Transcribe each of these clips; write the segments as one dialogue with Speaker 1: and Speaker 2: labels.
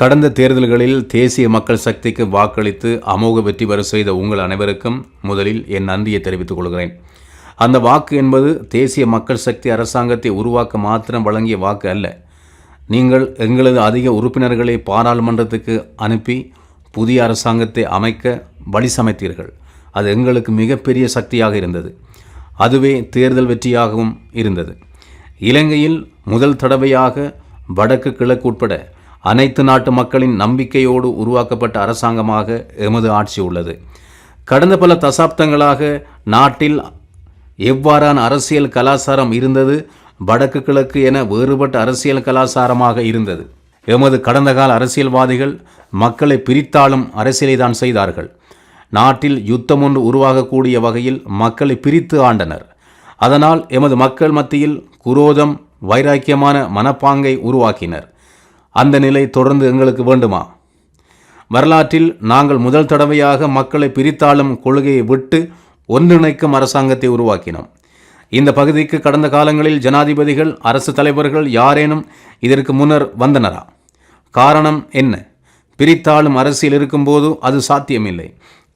Speaker 1: கடந்த தேர்தல்களில் தேசிய மக்கள் சக்திக்கு வாக்களித்து அமோக வெற்றி பெற செய்த உங்கள் அனைவருக்கும் முதலில் என் நன்றியை தெரிவித்துக் கொள்கிறேன். அந்த வாக்கு என்பது தேசிய மக்கள் சக்தி அரசாங்கத்தை உருவாக்க மாத்திரம் வழங்கிய வாக்கு அல்ல. நீங்கள் எங்களது அதிக உறுப்பினர்களை பாராளுமன்றத்துக்கு அனுப்பி புதிய அரசாங்கத்தை அமைக்க வழி சமைத்தீர்கள். அது எங்களுக்கு மிகப்பெரிய சக்தியாக இருந்தது. அதுவே தேர்தல் வெற்றியாகவும் இருந்தது. இலங்கையில் முதல் தடவையாக வடக்கு கிழக்கு உட்பட அனைத்து நாட்டு மக்களின் நம்பிக்கையோடு உருவாக்கப்பட்ட அரசாங்கமாக எமது ஆட்சி உள்ளது. கடந்த பல தசாப்தங்களாக நாட்டில் எவ்வாறான அரசியல் கலாச்சாரம் இருந்தது வடக்கு கிழக்கு என வேறுபட்ட அரசியல் கலாச்சாரமாக இருந்தது. எமது கடந்த கால அரசியல்வாதிகள் மக்களை பிரித்தாளும் அரசியலை தான் செய்தார்கள். நாட்டில் யுத்தம் ஒன்று உருவாகக்கூடிய வகையில் மக்களை பிரித்து ஆண்டனர். அதனால் எமது மக்கள் மத்தியில் குரோதம் வைராக்கியமான மனப்பாங்கை உருவாக்கினர். அந்த நிலை தொடர்ந்து எங்களுக்கு வேண்டுமா? வரலாற்றில் நாங்கள் முதல் தடவையாக மக்களை பிரித்தாளும் கொள்கையை விட்டு ஒன்றிணைக்கும் அரசாங்கத்தை உருவாக்கினோம். இந்த பகுதிக்கு கடந்த காலங்களில் ஜனாதிபதிகள் அரசு தலைவர்கள் யாரேனும் இதற்கு முன்னர் வந்தனரா? காரணம் என்ன? பிரித்தாளும் அரசியல் இருக்கும்போது அது சாத்தியமில்லை.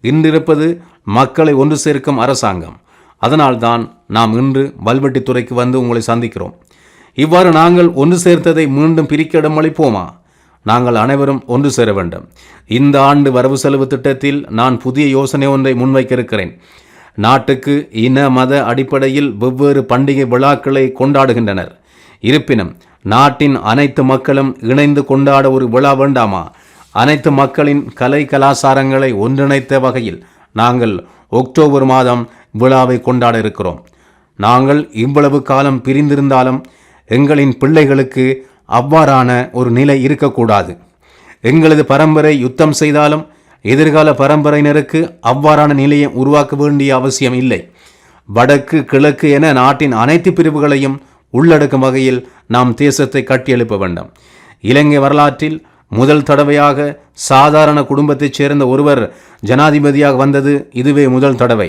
Speaker 1: இன்றிருப்பது மக்களை ஒன்று சேர்க்கும் அரசாங்கம். அதனால்தான் நாம் இன்று வல்வெட்டித்துறைக்கு வந்து உங்களை சந்திக்கிறோம். இவ்வாறு நாங்கள் ஒன்று சேர்த்ததை மீண்டும் பிரிக்க இடமளிப்போமா நாங்கள் அனைவரும் ஒன்று சேர வேண்டும். இந்த ஆண்டு வரவு செலவு திட்டத்தில் நான் புதிய யோசனை ஒன்றை முன்வைக்க இருக்கிறேன் நாட்டுக்கு இன மத அடிப்படையில் வெவ்வேறு பண்டிகை விழாக்களை கொண்டாடுகின்றனர். இருப்பினும் நாட்டின் அனைத்து மக்களும் இணைந்து கொண்டாட ஒரு விழா வேண்டாமா? அனைத்து மக்களின் கலை கலாச்சாரங்களை ஒன்றிணைத்த வகையில் நாங்கள் அக்டோபர் மாதம் விழாவை கொண்டாட இருக்கிறோம். நாங்கள் இவ்வளவு காலம் பிரிந்திருந்தாலும் எங்களின் பிள்ளைகளுக்கு அவ்வாறான ஒரு நிலை இருக்கக்கூடாது. எங்களது பரம்பரை யுத்தம் செய்தாலும் எதிர்கால பரம்பரையினருக்கு அவ்வாறான நிலையை உருவாக்க வேண்டிய அவசியம் இல்லை. வடக்கு கிழக்கு என நாட்டின் அனைத்து பிரிவுகளையும் உள்ளடக்கும் வகையில் நாம் தேசத்தை கட்டியெழுப்ப வேண்டும். இலங்கை வரலாற்றில் முதல் தடவையாக சாதாரண குடும்பத்தைச் சேர்ந்த ஒருவர் ஜனாதிபதியாக வந்தது இதுவே முதல் தடவை.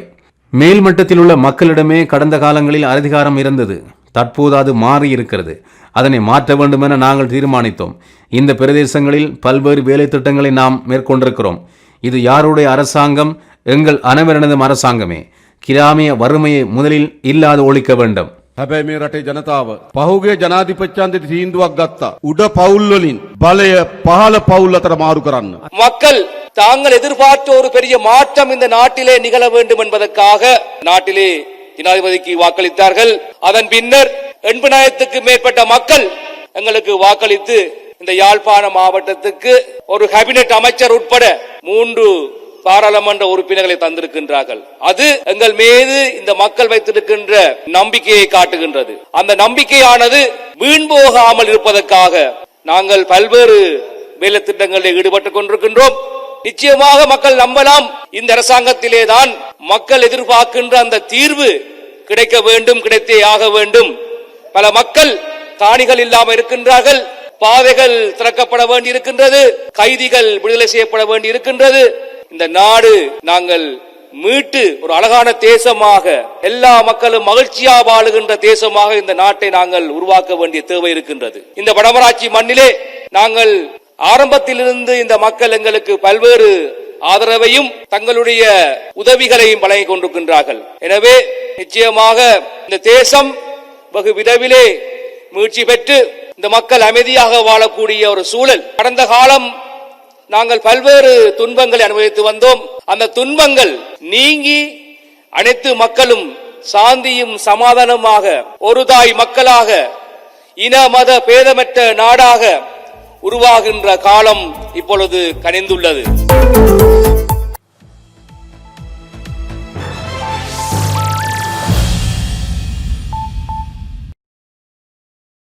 Speaker 1: மேல்மட்டத்தில் உள்ள மக்களிடமே கடந்த காலங்களில் அதிகாரம் இருந்தது. தற்போது அது மாறி இருக்கிறது அதனை மாற்ற வேண்டும் என நாங்கள் தீர்மானித்தோம் இந்த பிரதேசங்களில் பல்வேறு வேலை திட்டங்களை நாம் மேற்கொண்டிருக்கிறோம் இது யாருடைய அரசாங்கம் எங்கள் அனைவரினதும் அரசாங்கமே கிராமிய வறுமையை முதலில் இல்லாது ஒழிக்க வேண்டும்
Speaker 2: හැබැයි මේ රටේ ජනතාව පහුගේ ජනාධිපච්චන්තයට තීන්දුවක් ගත්තා. උඩ පවුල්වලින් බලය පහළ පවුල් අතර මාරු කරන්න.
Speaker 3: மக்கள் தாங்கள் எதிர்பார்த்த ஒரு பெரிய மாற்றம் இந்த நாட்டிலே நிகழ வேண்டும் என்பதற்காக நாட்டிலே ஜனாதிபதிக்கு வாக்களித்தார்கள். அதன் பின்னர் எண்பதாயிரத்துக்கு மேற்பட்ட மக்கள் எங்களுக்கு வாக்களித்து இந்த யாழ்ப்பாண மாவட்டத்துக்கு ஒரு கேபினெட் அமைச்சர் உட்பட மூன்று பாராளுமன்ற உறுப்பினர்களை தந்திருக்கின்றார்கள். அது எங்கள் மீது இந்த மக்கள் வைத்திருக்கின்ற நம்பிக்கையை காட்டுகின்றது. அந்த நம்பிக்கையானது வீண் போகாமல் இருப்பதற்காக நாங்கள் பல்வேறு வேலை திட்டங்களில் ஈடுபட்டுக் கொண்டிருக்கின்றோம். நிச்சயமாக மக்கள் நம்பலாம். இந்த அரசாங்கத்திலே தான் மக்கள் எதிர்பார்க்கின்ற அந்த தீர்வு கிடைக்க வேண்டும் கிடைத்தே ஆக வேண்டும். பல மக்கள் காணிகள் இல்லாமல் இருக்கின்றார்கள். பாதைகள் திறக்கப்பட வேண்டி இருக்கின்றது கைதிகள் விடுதலை செய்யப்பட வேண்டி இருக்கின்றது இந்த நாடு நாங்கள் மீட்டு ஒரு அழகான தேசமாக எல்லா மக்களும் மகிழ்ச்சியா வாழுகின்ற தேசமாக இந்த நாட்டை நாங்கள் உருவாக்க வேண்டிய தேவை இருக்கின்றது. இந்த வடமராட்சி மண்ணிலே நாங்கள் ஆரம்பத்திலிருந்து இந்த மக்கள் எங்களுக்கு பல்வேறு ஆதரவையும் தங்களுடைய உதவிகளையும் வழங்கிக் கொண்டிருக்கின்றார்கள். எனவே நிச்சயமாக இந்த தேசம் வெகு விரைவிலே மீழ்ச்சி பெற்று இந்த மக்கள் அமைதியாக வாழக்கூடிய ஒரு சூழல். கடந்த காலம் நாங்கள் பல்வேறு துன்பங்களை அனுபவித்து வந்தோம். அந்த துன்பங்கள் நீங்கி அனைத்து மக்களும் சாந்தியும் சமாதானமாக ஒரு தாய் மக்களாக இன மத பேதமற்ற நாடாக உருவாகின்ற காலம் இப்பொழுது கனிந்துள்ளது.